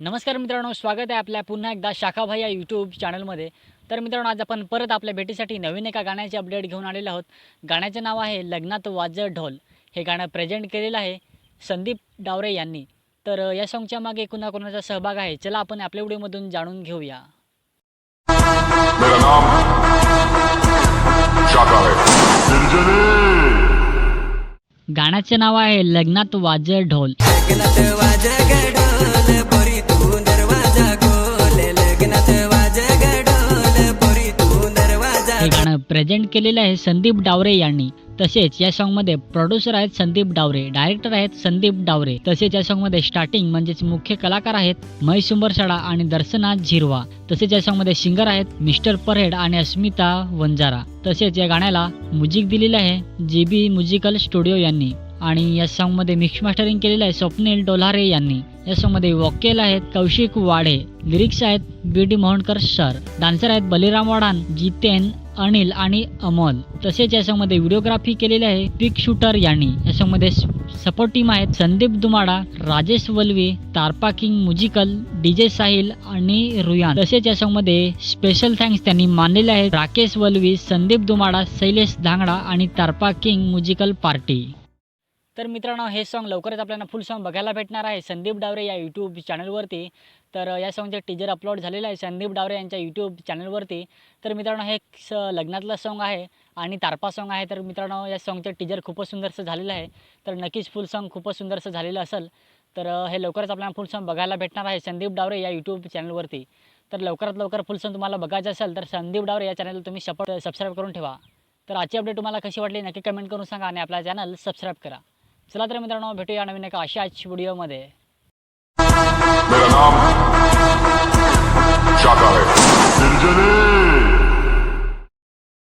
नमस्कार मित्रांनो स्वागत आहे आपल्या पुन्हा एकदा शाखाभाई या यूट्यूब चॅनलमध्ये तर मित्रांनो आज आपण परत आपल्या भेटीसाठी नवीन एका गाण्याचे अपडेट घेऊन आलेलो आहोत. गाण्याचे नाव आहे लग्नात वाज ढोल. हे गाणं प्रेझेंट केलेलं आहे संदीप डावरे यांनी. तर या सॉन्गच्या मागे कुणाकुणाचा सहभाग आहे? चला आपण आपल्या व्हिडिओमधून जाणून घेऊया. है। गाण्याचे नाव आहे लग्नात वाज ढोल. हे गाणं प्रेझेंट केलेलं आहे संदीप डावरे यांनी. तसेच या सॉंगमध्ये प्रोड्युसर आहेत संदीप डावरे डायरेक्टर आहेत संदीप डावरे. तसेच या सॉंगमध्ये स्टार्टिंग म्हणजेच मुख्य कलाकार आहेत महेश उंबरसाडा आणि दर्शना झिरवा. तसेच या सॉन्गमध्ये सिंगर आहेत मिस्टर परहेड आणि अस्मिता वंजारा. तसेच या गाण्याला म्युझिक दिलेलं आहे जी बी म्युझिकल स्टुडिओ यांनी. आणि या सॉंगमध्ये मिक्स मास्टरिंग केलेलं आहे स्वप्नील डोलारे यांनी. या सॉन्गमध्ये वॉकेल आहेत कौशिक वाढे लिरिक्स आहेत B D Mohankar sir dancer आहेत बलिराम वाढान जितेन अनिल आणि अमोल तसेच याच्यामध्ये व्हिडिओग्राफी केलेली आहे. पिक शूटर यांनी. याच्यामध्ये सपोर्ट टीम आहेत. Sandeep Dumada Rajesh Valvi Tarpa king musical DJ Sahil आणि रुयान. तसेच याच्यामध्ये स्पेशल थँक्स त्यांनी मानलेले आहेत. राकेश वल्वी संदीप दुमाडा शैलेश धांगडा आणि तारपा किंग म्युझिकल पार्टी. तर मित्रांनो हे सॉन्ग लवकरच आपल्याला फुल सॉन्ग बघायला भेटणार आहे. संदीप डावरे या यूट्यूब चॅनलवरती तर या सॉन्गचे टीजर अपलोड झालेलं आहे संदीप डावरे यांच्या यूट्यूब चॅनलवरती तर मित्रांनो हे स लग्नातलं सॉन्ग आहे आणि तारपा सॉन्ग आहे. तर मित्रांनो या सॉन्गचं टीजर खूपच सुंदरसं झालेलं आहे. तर नक्कीच फुल सॉन्ग खूपच सुंदरसं झालेलं असेल. तर हे लवकरच आपल्याला फुल सॉन्ग बघायला भेटणार आहे संदीप डावरे या यूट्यूब चॅनलवरती तर लवकरात लवकर फुल सॉन्ग तुम्हाला बघायचं असेल तर संदीप डावरे या चॅनलला तुम्ही सपोर्ट सबस्क्राईब करून ठेवा. तर आजची अपडेट तुम्हाला कशी वाटली नक्की कमेंट करून सांगा आणि आपला चॅनल सबस्क्राईब करा. चला तर मित्रांनो भेटूया नवीन एका अशाच व्हिडिओमध्ये